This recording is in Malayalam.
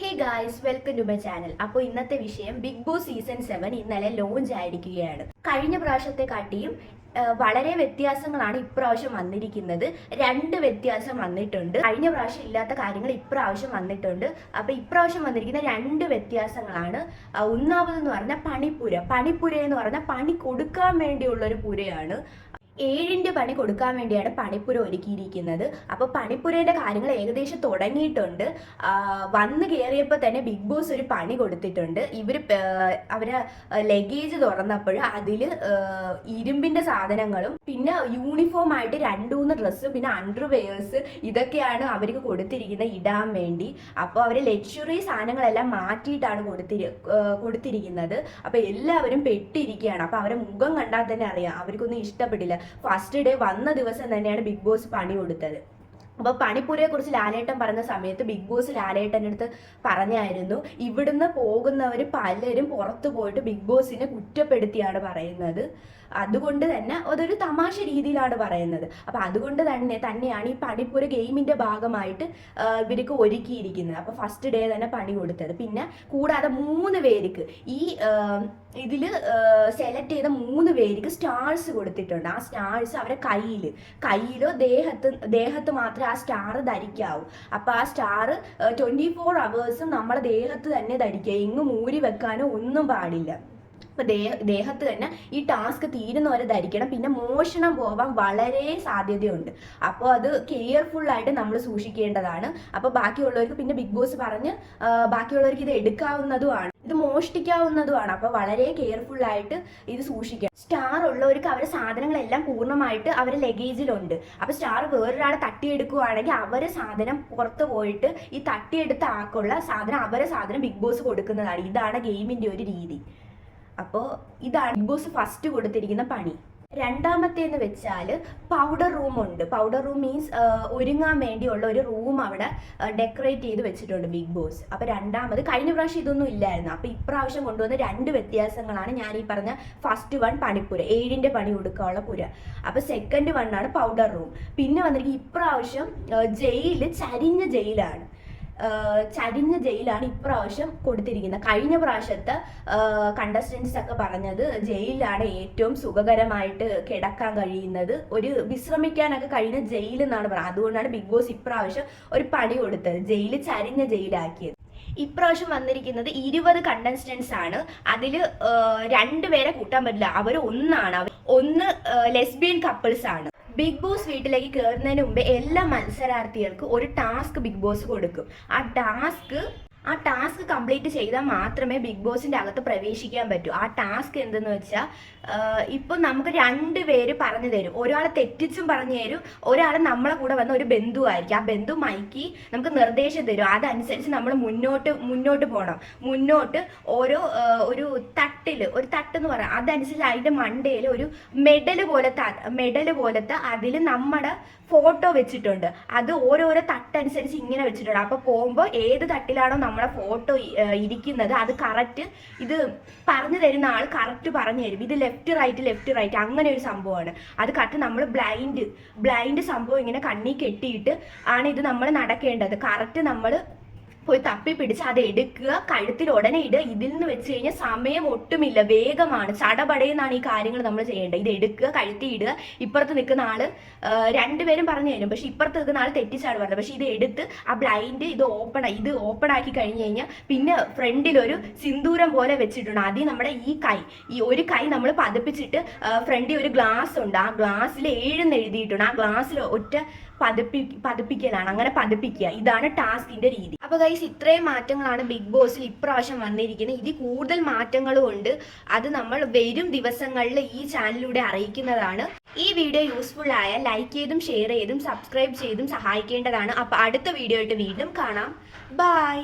Hey guys welcome to my channel അപ്പോൾ ഇന്നത്തെ വിഷയം ബിഗ് ബോസ് സീസൺ സെവൻ ഇന്നലെ ലോഞ്ച് ആയിരിക്കുകയാണ്. കഴിഞ്ഞ പ്രാവശ്യത്തെ കാട്ടിയും വളരെ വ്യത്യാസങ്ങളാണ് ഇപ്രാവശ്യം വന്നിരിക്കുന്നത്. രണ്ട് വ്യത്യാസം വന്നിട്ടുണ്ട്. കഴിഞ്ഞ പ്രാവശ്യം ഇല്ലാത്ത കാര്യങ്ങൾ ഇപ്രാവശ്യം വന്നിട്ടുണ്ട്. അപ്പൊ ഇപ്രാവശ്യം വന്നിരിക്കുന്ന രണ്ട് വ്യത്യാസങ്ങളാണ്. ഒന്നാമതെന്ന് പറഞ്ഞാൽ പണിപ്പുര. പണിപ്പുര എന്ന് പറഞ്ഞാൽ പണി കൊടുക്കാൻ വേണ്ടിയുള്ള ഒരു പുരയാണ്. ഏഴിന്റെ പണി കൊടുക്കാൻ വേണ്ടിയാണ് പണിപ്പുര ഒരുക്കിയിരിക്കുന്നത്. അപ്പോൾ പണിപ്പുരയുടെ കാര്യങ്ങൾ ഏകദേശം തുടങ്ങിയിട്ടുണ്ട്. വന്ന് കയറിയപ്പോൾ തന്നെ ബിഗ് ബോസ് ഒരു പണി കൊടുത്തിട്ടുണ്ട്. ഇവർ അവരെ ലഗേജ് തുറന്നപ്പോൾ അതിൽ ഇരുമ്പിന്റെ സാധനങ്ങളും പിന്നെ യൂണിഫോം ആയിട്ട് രണ്ടുമൂന്ന് ഡ്രസ്സും പിന്നെ അണ്ടർവെയേഴ്സ് ഇതൊക്കെയാണ് അവർക്ക് കൊടുത്തിരിക്കുന്നത് ഇടാൻ വേണ്ടി. അപ്പോൾ അവർ ലക്ഷറി സാധനങ്ങളെല്ലാം മാറ്റിയിട്ടാണ് കൊടുത്തിരി കൊടുത്തിരിക്കുന്നത്. അപ്പോൾ എല്ലാവരും പെട്ടിരിക്കുകയാണ്. അപ്പോൾ അവരെ മുഖം കണ്ടാൽ തന്നെ അറിയാം. അവർക്കൊന്നും ഇഷ്ടപ്പെട്ടില്ല ഫസ്റ്റ് ഡേ വന്ന ദിവസം തന്നെയാണ് ബിഗ് ബോസ് പണി കൊടുത്തത്. അപ്പൊ പണിപ്പുരയെ കുറിച്ച് ലാലേട്ടൻ പറഞ്ഞ സമയത്ത് ബിഗ് ബോസ് ലാലേട്ടന്റെ അടുത്ത് പറഞ്ഞായിരുന്നു ഇവിടുന്ന് പോകുന്നവർ പലരും പുറത്തു പോയിട്ട് ബിഗ് ബോസിനെ കുറ്റപ്പെടുത്തിയാണ് പറയുന്നത്. അതുകൊണ്ട് തന്നെ അതൊരു തമാശ രീതിയിലാണ് പറയുന്നത്. അപ്പൊ അതുകൊണ്ട് തന്നെ തന്നെയാണ് ഈ പണിപ്പുര ഗെയിമിന്റെ ഭാഗമായിട്ട് ഇവർക്ക് ഒരുക്കിയിരിക്കുന്നത്. അപ്പോൾ ഫസ്റ്റ് ഡേ തന്നെ പണി കൊടുത്തത്. പിന്നെ കൂടാതെ മൂന്ന് പേർക്ക് ഈ ഇതിൽ സെലക്ട് ചെയ്ത മൂന്ന് പേർക്ക് സ്റ്റാർസ് കൊടുത്തിട്ടുണ്ട്. ആ സ്റ്റാർസ് അവരെ കയ്യിൽ കയ്യിലോ ദേഹത്ത് ദേഹത്ത് മാത്രമേ ആ സ്റ്റാർ ധരിക്കാവും. അപ്പോൾ ആ സ്റ്റാർ ട്വന്റി ഫോർ അവേഴ്സും നമ്മുടെ ദേഹത്ത് തന്നെ ധരിക്കുക. എങ്ങും ഊരി വെക്കാനോ ഒന്നും പാടില്ല. അപ്പോൾ ദേഹ ദേഹത്ത് തന്നെ ഈ ടാസ്ക് തീരുന്നവരെ ധരിക്കണം. പിന്നെ മോഷണം പോവാൻ വളരെ സാധ്യതയുണ്ട്. അപ്പോൾ അത് കെയർഫുൾ ആയിട്ട് നമ്മൾ സൂക്ഷിക്കേണ്ടതാണ്. അപ്പോൾ ബാക്കിയുള്ളവർക്ക് പിന്നെ ബിഗ് ബോസ് പറഞ്ഞ് ബാക്കിയുള്ളവർക്ക് ഇത് എടുക്കാവുന്നതുമാണ്. ഇത് മോഷ്ടിക്കാവുന്നതുമാണ്. അപ്പൊ വളരെ കെയർഫുൾ ആയിട്ട് ഇത് സൂക്ഷിക്കുക സ്റ്റാർ ഉള്ളവർക്ക് അവരുടെ സാധനങ്ങളെല്ലാം പൂർണമായിട്ട് അവരുടെ ലഗേജിലുണ്ട് അപ്പൊ സ്റ്റാർ വേറൊരാളെ തട്ടിയെടുക്കുവാണെങ്കിൽ അവരെ സാധനം പുറത്ത് പോയിട്ട് ഈ തട്ടിയെടുത്ത ആക്കുള്ള സാധനം അവരെ സാധനം ബിഗ് ബോസ് കൊടുക്കുന്നതാണ്. ഇതാണ് ഗെയിമിന്റെ ഒരു രീതി. അപ്പോൾ ഇതാണ് ബിഗ് ബോസ് ഫസ്റ്റ് കൊടുത്തിരിക്കുന്ന പണി. രണ്ടാമത്തേന്ന് വെച്ചാൽ പൗഡർ റൂം ഉണ്ട്. പൗഡർ റൂം മീൻസ് ഒരുങ്ങാൻ വേണ്ടിയുള്ള ഒരു റൂം അവിടെ ഡെക്കറേറ്റ് ചെയ്ത് വെച്ചിട്ടുണ്ട് ബിഗ് ബോസ് അപ്പൊ രണ്ടാമത് കഴിഞ്ഞ പ്രാവശ്യം ഇതൊന്നും ഇല്ലായിരുന്നു. അപ്പൊ ഇപ്രാവശ്യം കൊണ്ടുവന്ന രണ്ട് വ്യത്യാസങ്ങളാണ് ഞാൻ ഈ പറഞ്ഞ ഫസ്റ്റ് വൺ പണിപ്പുര ഏഴിന്റെ പണി കൊടുക്കാനുള്ള പുര. അപ്പൊ സെക്കൻഡ് വണ്ണാണ് പൗഡർ റൂം പിന്നെ വന്നിരിക്കും ഇപ്രാവശ്യം ജയിൽ ചരിഞ്ഞ ജയിലാണ്. ചരിഞ്ഞ ജയിലാണ് ഇപ്രാവശ്യം കൊടുത്തിരിക്കുന്നത്. കഴിഞ്ഞ പ്രാവശ്യത്തെ കണ്ടസ്റ്റൻസ് ഒക്കെ പറഞ്ഞത് ജയിലിലാണ് ഏറ്റവും സുഖകരമായിട്ട് കിടക്കാൻ കഴിയുന്നത്. ഒരു വിശ്രമിക്കാനൊക്കെ കഴിയുന്ന ജയിൽ എന്നാണ് പറയുന്നത് അതുകൊണ്ടാണ് ബിഗ് ബോസ് ഇപ്രാവശ്യം ഒരു പണി കൊടുത്തത്. ജയിൽ ചരിഞ്ഞ ജയിലാക്കിയത്. ഇപ്രാവശ്യം വന്നിരിക്കുന്നത് ഇരുപത് കണ്ടസ്റ്റൻസ് ആണ്. അതിൽ രണ്ടുപേരെ കൂട്ടാൻ പറ്റില്ല. അവർ ഒന്നാണ്. ഒന്ന് ലെസ്ബിയൻ കപ്പിൾസ് ആണ്. ബിഗ് ബോസ് വീട്ടിലേക്ക് കയറുന്നതിന് മുമ്പ് എല്ലാ മത്സരാർത്ഥികൾക്കും ഒരു ടാസ്ക് ബിഗ് ബോസ് കൊടുക്കും. ആ ടാസ്ക് ആ ടാസ്ക് കംപ്ലീറ്റ് ചെയ്താൽ മാത്രമേ ബിഗ് ബോസിന്റെ അകത്ത് പ്രവേശിക്കാൻ പറ്റൂ. ആ ടാസ്ക് എന്തെന്ന് വെച്ചാൽ ഇപ്പൊ നമുക്ക് രണ്ട് പേര് പറഞ്ഞു തരും. ഒരാളെ തെറ്റിച്ചും പറഞ്ഞു തരും ഒരാൾ നമ്മളെ കൂടെ വന്ന ഒരു ബന്ധുവായിരിക്കും ആ ബന്ധു മൈക്കി നമുക്ക് നിർദ്ദേശം തരും. അതനുസരിച്ച് നമ്മൾ മുന്നോട്ട് മുന്നോട്ട് പോകണം മുന്നോട്ട് ഓരോ ഒരു തട്ടിൽ ഒരു തട്ട് എന്ന് പറയാം. അതനുസരിച്ച് അതിന്റെ മണ്ടയിൽ ഒരു മെഡൽ പോലത്തെ മെഡൽ പോലത്തെ അതിൽ നമ്മുടെ ഫോട്ടോ വെച്ചിട്ടുണ്ട്. അത് ഓരോരോ തട്ടനുസരിച്ച് ഇങ്ങനെ വെച്ചിട്ടുണ്ട്. അപ്പൊ പോകുമ്പോൾ ഏത് തട്ടിലാണോ നമ്മുടെ ഫോട്ടോ ഇരിക്കുന്നത്. അത് കറക്റ്റ് ഇത് പറഞ്ഞു തരുന്ന ആൾ കറക്റ്റ് പറഞ്ഞു തരും. ഇത് ലെഫ്റ്റ് റൈറ്റ് ലെഫ്റ്റ് റൈറ്റ് അങ്ങനെ ഒരു സംഭവമാണ്. അത് കറക്റ്റ് നമ്മൾ ബ്ലൈൻഡ് ബ്ലൈൻഡ് സംഭവം ഇങ്ങനെ കണ്ണി കെട്ടിയിട്ട് ആണ് ഇത് നമ്മൾ നടക്കേണ്ടത്. കറക്റ്റ് നമ്മൾ പോയി തപ്പി പിടിച്ച് അത് എടുക്കുക കഴുത്തിൽ ഉടനെ ഇടുക. ഇതിൽ നിന്ന് വെച്ച് കഴിഞ്ഞാൽ സമയം ഒട്ടുമില്ല. വേഗമാണ്. ചടപടയെന്നാണ് ഈ കാര്യങ്ങൾ നമ്മൾ ചെയ്യേണ്ടത്. ഇത് എടുക്കുക കഴുത്തി ഇടുക. ഇപ്പുറത്ത് നിൽക്കുന്ന ആൾ രണ്ടുപേരും പറഞ്ഞു തരും. പക്ഷെ ഇപ്പുറത്ത് നിൽക്കുന്ന ആൾ തെറ്റിച്ചാണ് പറഞ്ഞത്. പക്ഷെ ഇത് എടുത്ത് ആ ബ്ലൈൻഡ് ഇത് ഓപ്പൺ ഇത് ഓപ്പൺ ആക്കി കഴിഞ്ഞ് കഴിഞ്ഞാൽ പിന്നെ ഫ്രണ്ടിൽ ഒരു സിന്ദൂരം പോലെ വെച്ചിട്ടുണ്ട്. ആദ്യം നമ്മുടെ ഈ കൈ ഈ ഒരു കൈ നമ്മൾ പതിപ്പിച്ചിട്ട് ഫ്രണ്ടിൽ ഒരു ഗ്ലാസ് ഉണ്ട്. ആ ഗ്ലാസ്സിൽ ഏഴെന്ന് എഴുതിയിട്ടുണ്ട്. ആ ഗ്ലാസ്സിൽ ഒറ്റ പതിപ്പി പതിപ്പിക്കലാണ്. അങ്ങനെ പതിപ്പിക്കുക. ഇതാണ് ടാസ്കിന്റെ രീതി. അപ്പൊ ഗൈസ് ഇത്രയും മാറ്റങ്ങളാണ് ബിഗ് ബോസിൽ ഇപ്രാവശ്യം വന്നിരിക്കുന്നത്. ഇതിൽ കൂടുതൽ മാറ്റങ്ങളും ഉണ്ട്. അത് നമ്മൾ വരും ദിവസങ്ങളിൽ ഈ ചാനലിലൂടെ അറിയിക്കുന്നതാണ്. ഈ വീഡിയോ യൂസ്ഫുൾ ആയ ലൈക്ക് ചെയ്തും ഷെയർ ചെയ്തും സബ്സ്ക്രൈബ് ചെയ്തും സഹായിക്കേണ്ടതാണ്. അപ്പോൾ അടുത്ത വീഡിയോ ആയിട്ട് വീണ്ടും കാണാം. ബൈ